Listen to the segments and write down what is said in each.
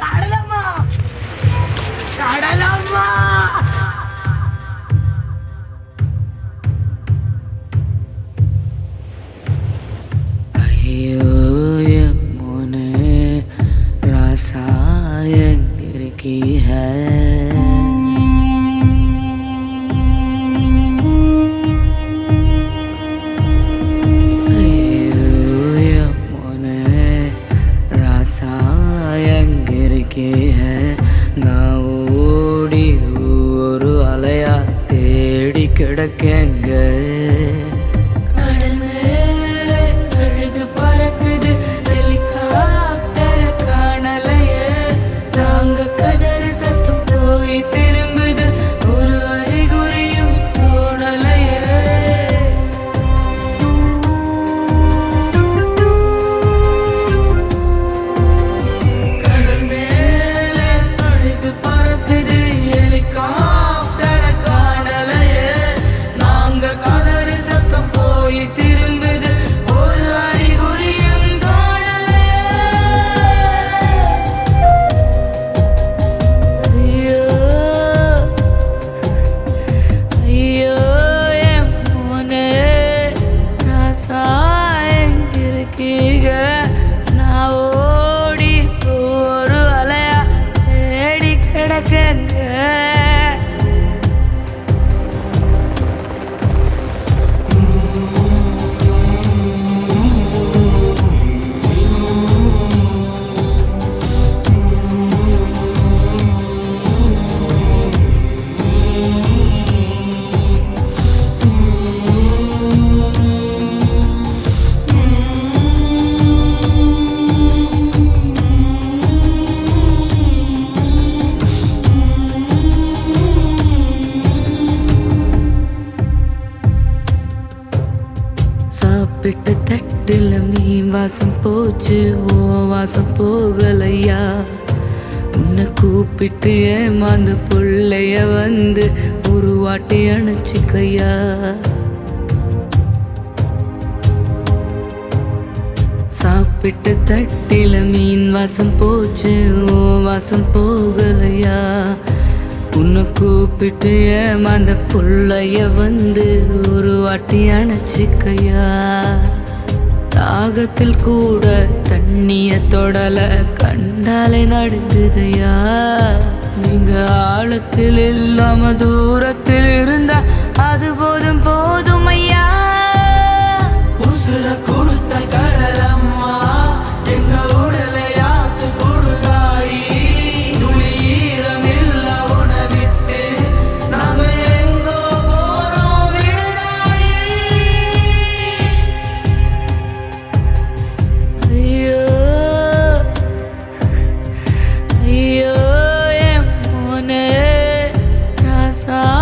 కడలమ్మ. కడలమ్మ. எங்க இருக்கீங்க நான் ஓடி ஒரு அலையா தேடி கிடக்கேங்க কি গে சாப்பிட்ட தட்டுல மீன் வாசம் போச்சு. ஓ வாசம் போகலையா? உன்னை கூப்பிட்டு ஏமாந்த பிள்ளைய வந்து ஒரு வாட்டி அணைச்சிக்கையா? சாப்பிட்ட தட்டில மீன் வாசம் போச்சு. ஓ வாசம் போகலையா? உன்னை கூப்பிட்டு ஏமாந்த புள்ளைய வந்து வாட்டி அணைச்சிக்கையா? தாகத்தில் கூட தண்ணிய தொடல கண்டாலே நடுங்குதையா? நீங்க ஆழத்தில் இல்லாம தூரத்தில் இருந்தா sun.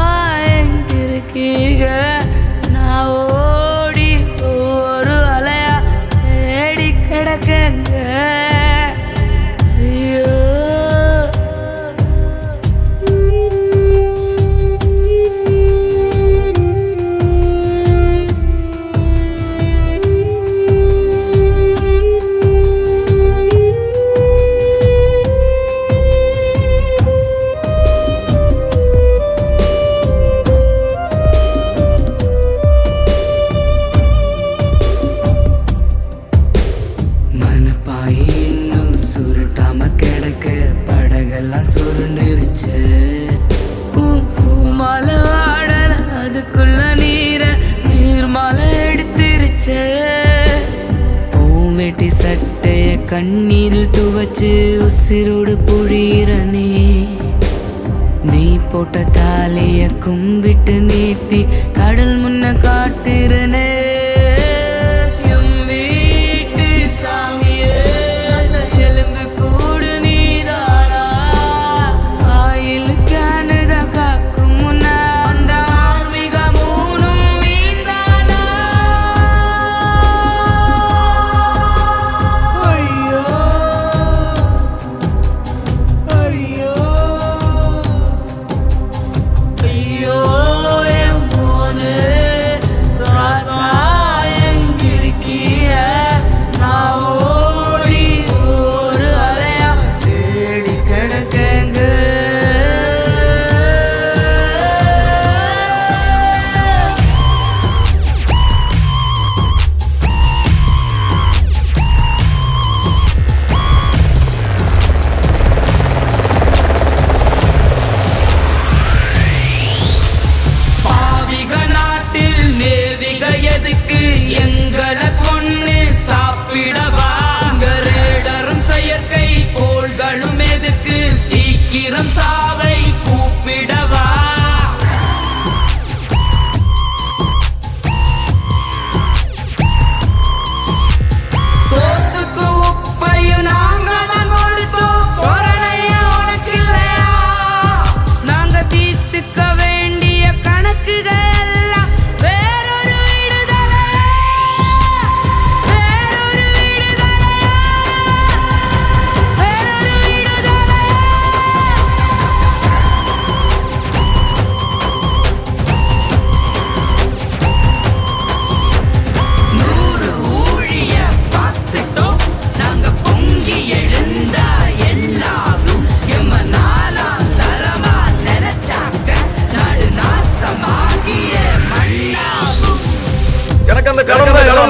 சுருண்டுருச்சு பூம் பூமால ஆடல அதுக்குள்ள நீர நீர்மால எடுத்துருச்சு. பூவெட்டி சட்டைய கண்ணீரில் துவச்சு உசிரோடு புழியிறனே நீ. போட்ட தாலிய கும்பிட்டு நீட்டி கடல் முன்ன காட்டுறனே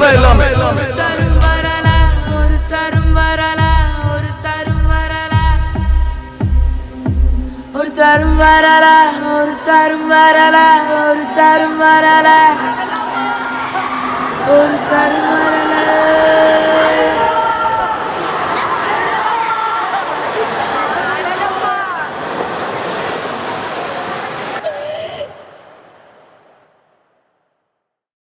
தான் எல்லாமே. ஒரு தரும் வரல ஒரு தரும் வரல ஒரு தரும் வரல.